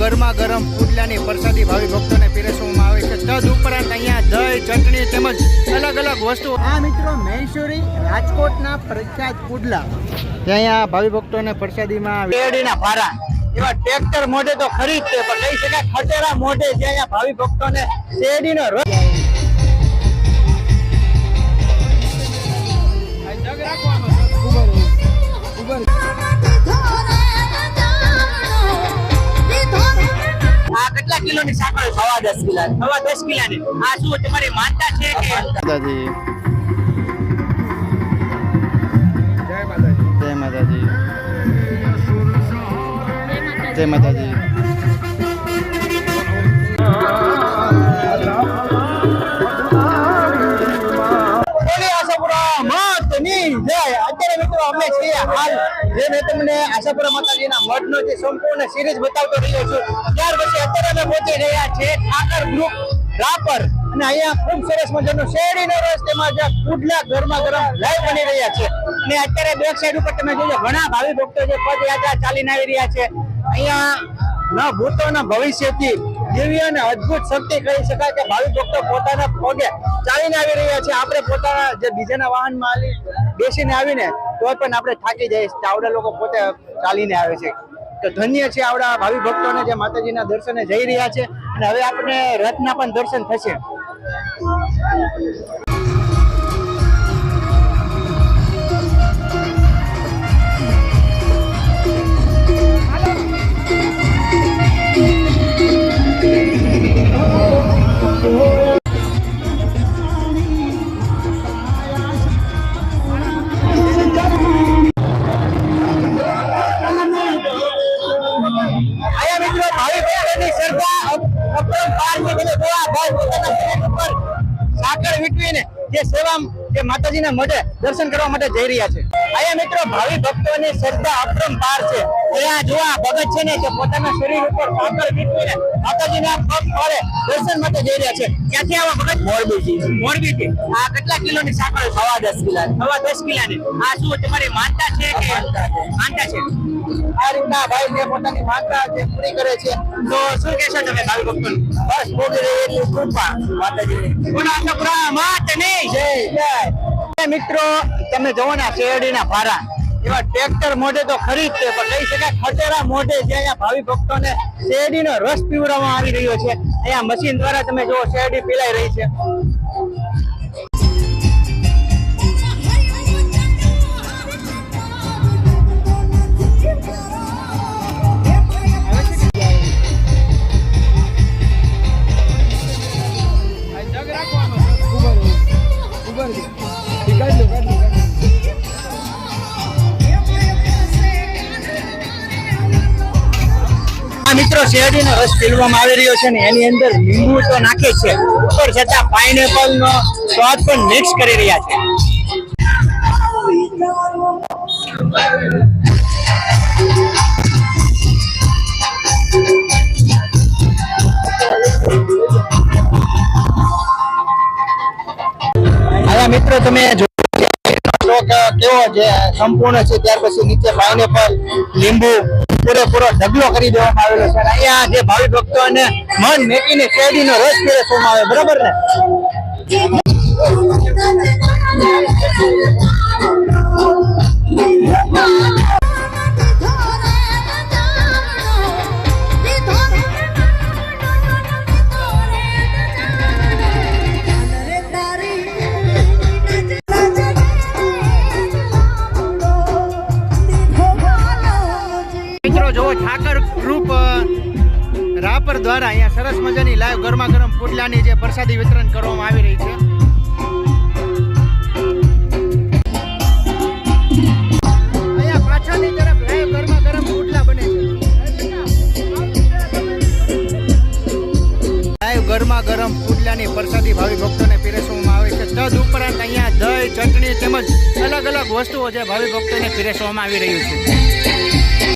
ગરમા ગરમ પુડલાની પ્રસાદી ભાવિ ભક્તોને પીરસવામાં આવે છે. તદ ઉપરાંત અહીંયા દહીં ચટણી તેમજ અલગ અલગ વસ્તુ આ મિત્રો મૈસુરી રાજકોટના પ્રખ્યાત પુડલા. અહીંયા ભાવિ ભક્તોને પ્રસાદીમાં વેડીના ભારા એવા ટ્રેક્ટર મોઢે તો ખરી જ છે પણ કહી શકાય ખટેરા મોઢે જે અહીંયા ભાવિ ભક્તોને શેરડીનો રસ આ કેટલા કિલોની સાંકળ? સવા દસ કિલા સવા દસ કિલાની. આ શું તમારી માનતા છે કે? માતાજી. જય માતાજી. જય માતાજી. બોલી આશાપુરા જય. અત્યારે મિત્રો અમે છીએ હાલ જે મેં તમને આશાપુરા માતાજીના મઢનો જે સંપૂર્ણ સિરીઝ બતાવતો રહ્યો છું, ત્યાર પછી અત્યારે અમે પહોંચી રહ્યા છે ઠાકર ગ્રુપ રાપર. અને અહીંયા ખૂબ સરસ મજાનો શેરડીનો રસ, તેમાં જે કુડલા ગરમા ગરમ રહ્યા છે. અને અત્યારે બેક સાઈડ ઉપર તમે જોજો, ઘણા ભાવિ ભક્તો જે પદયાત્રા ચાલીને આવી રહ્યા છે. અહીંયા ન ભૂતોના ભવિષ્યથી દિવ્ય અને અદભુત શક્તિ કહી શકાય કે ભાવિ ભક્તો પોતાના પગે ચાલીને આવી રહ્યા છે. આપણે પોતાના જે બીજાના વાહનમાં બેસીને આવીને તો પણ આપણે થાકી જઈએ. આવડા લોકો પોતે ચાલીને આવે છે. તો ધન્ય છે આવડા ભાવિ ભક્તોને જે માતાજીના દર્શને જઈ રહ્યા છે. અને હવે આપણે રથના પણ દર્શન થશે. જે સેવા જે માતાજીના મઢે દર્શન કરવા માટે જઈ રહ્યા છે. અહીંયા મિત્રો ભાવિ ભક્તોની શ્રદ્ધા અપરંપાર છે. ત્યાં જોવા ભગત છે ને જે પોતાના શરીર ઉપર સાકર વીટવીને માતાજીના પગ ફળે દર્શન માટે જઈ રહ્યા છે ક્યાંથી આવા ભગત? મોરબીથી. મોરબીથી. આ કેટલા કિલોની સાંકળ સવા દસ કિલા સવા દસ કિલાની. આ શું તમારી માનતા છે કે માનતા છે? આ રીતના ભાઈ જે પોતાની માનતા જે પૂરી કરે છે. તો શું કહેશો તમે ભાવિ ભક્તોને? બસ ભોગી એટલી કૃપા માતાજીની ગુણાસપુરા માતની જય જય. મિત્રો તમે જોવો ને શેરડીના ભારા એવા ટ્રેક્ટર મોઢે તો ખરી જ છે પણ કહી શકાય ખટેરા મોઢે જે અહીંયા ભાવિ ભક્તોને શેરડીનો રસ પીવડાવવામાં આવી રહ્યો છે. અહીંયા મશીન દ્વારા તમે જુઓ શેરડી પીલાઈ રહી છે. મિત્રો શેરડીનો રસ પીલવામાં આવી રહ્યો છે ને એની અંદર લીંબુ તો નાખે છે, પણ છતાં પાઇનેપલ નો સ્વાદ પણ મિક્સ કરી રહ્યા છે. મિત્રો, તમે જો સ્ટોક જે સંપૂર્ણ છે, ત્યાર પછી નીચે પાઇનેપલ લીંબુ પૂરેપૂરો ઢગલો કરી દેવામાં આવેલો છે. અહીંયા જે ભાવિ ભક્તો અને મન મેકીને શેરડીનો રસ પીરસવામાં આવે, બરાબર ને? મિત્રો જો ઠાકર ગ્રુપ રાપર દ્વારા અહીંયા સરસ મજાની લાઈવ ગરમા ગરમ પુડલાની જે પ્રસાદી વિતરણ કરવામાં આવી રહી છે. ગરમા ગરમ પુડલાની પ્રસાદી ભાવિ ભક્તોને પીરસવામાં આવે છે. તદ ઉપરાંત અહીંયા દહીં, ચટણી તેમજ અલગ અલગ વસ્તુઓ જે ભાવિ ભક્તોને પીરસવામાં આવી રહ્યું છે.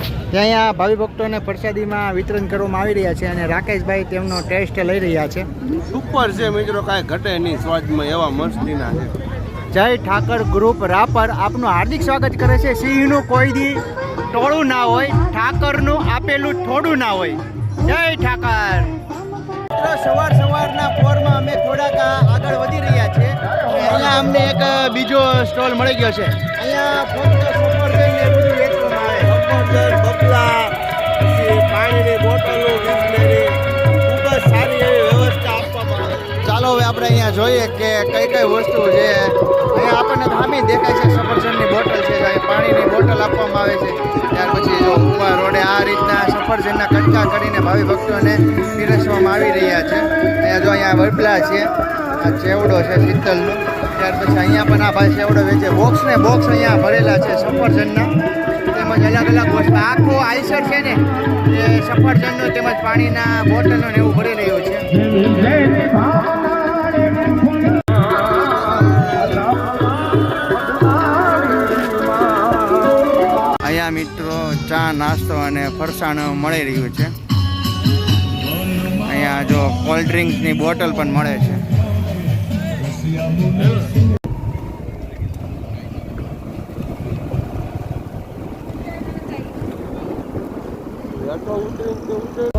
અહીંયા ભાવિ ભક્તોને પ્રસાદીમાં વિતરણ કરવામાં આવી રહ્યા છે અને રાકેશભાઈ તેમનો ટેસ્ટ લઈ રહ્યા છે. સુપર છે મિત્રો કાંઈ ઘટે નહીં સ્વાદમાં એવા મસ્તીના છે. જય ઠાકર ગ્રુપ રાપર આપનું હાર્દિક સ્વાગત કરે છે. સિંહનું કોઈ દી ટોળું ના હોય ઠાકરનું આપેલું થોડું ના હોય. જય ઠાકર. સવાર સવારના ફોરમાં અમે થોડાક આગળ વધી રહ્યા છે અહીંયા અમને એક બીજો સ્ટોલ મળી ગયો છે. અહીંયા ફક્ત સુપર કરીને બધું વેચવામાં આવે. પછી પાણીની બોટલો ચાલો હવે આપણે અહીંયા જોઈએ કે કઈ કઈ વસ્તુ છે. અહીંયા આપણને તો દેખાય છે સફરજનની બોટલ છે પાણીની બોટલ આપવામાં આવે છે. ત્યાર પછી જો ઉપર રોડે આ રીતના સફરજનના કટકા કરીને ભાવિ ભક્તોને પીરસવામાં આવી રહ્યા છે. અહીંયા જો અહીંયા વડપલા છે, આ ચેવડો છે શીતલનો. ત્યાર પછી અહીંયા પણ આ ભાઈ ચેવડો વેચે. બોક્સ ને બોક્સ અહીંયા ભરેલા છે સફરજનના. તેમજ અલગ અલગ વસ્તુ. આખો આઈસર છે ને, એ સફરજનનો તેમજ પાણીના બોટલનો ને એવું ભરી રહ્યું છે. અહીંયા મિત્રો ચા, નાસ્તો અને ફરસાણ મળી રહ્યું છે. અહીંયા જો કોલ્ડ ડ્રિંક્સની બોટલ પણ મળે છે.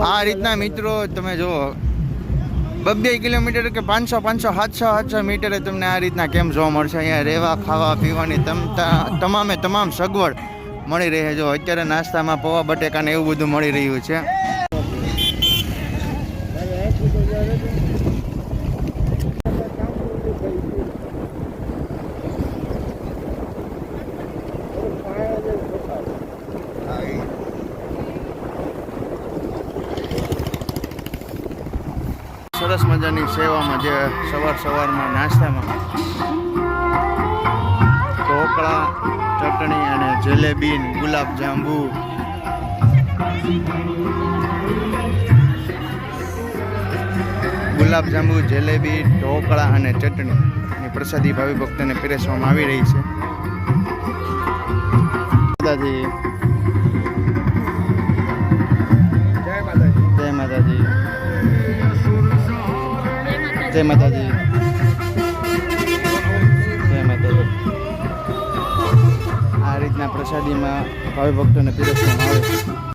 આ રીતના મિત્રો તમે જુઓ. બબ્બે કિલોમીટર કે પાંચસો પાંચસો, સાતસો સાતસો મીટરે તમને આ રીતના કેમ જોવા મળશે? અહીંયા રહેવા ખાવા, પીવાની તમ તમામે તમામ સગવડ મળી રહે જો અત્યારે નાસ્તામાં પૌવા, બટેકાને એવું બધું મળી રહ્યું છે. સરસ મજાની સેવામાં જે સવાર સવારમાં નાસ્તામાં ઢોકળા, ચટણી અને જલેબી ગુલાબ જાંબુ. ગુલાબ જાંબુ, જલેબી, ઢોકળા અને ચટણી એ પ્રસાદી ભાવિ ભક્તોને પીરસવામાં આવી રહી છે. દાદાજી જય માતાજી. જય માતાજી. આ રીતના પ્રસાદીમાં ભાવિ ભક્તોને પીરસવામાં આવે.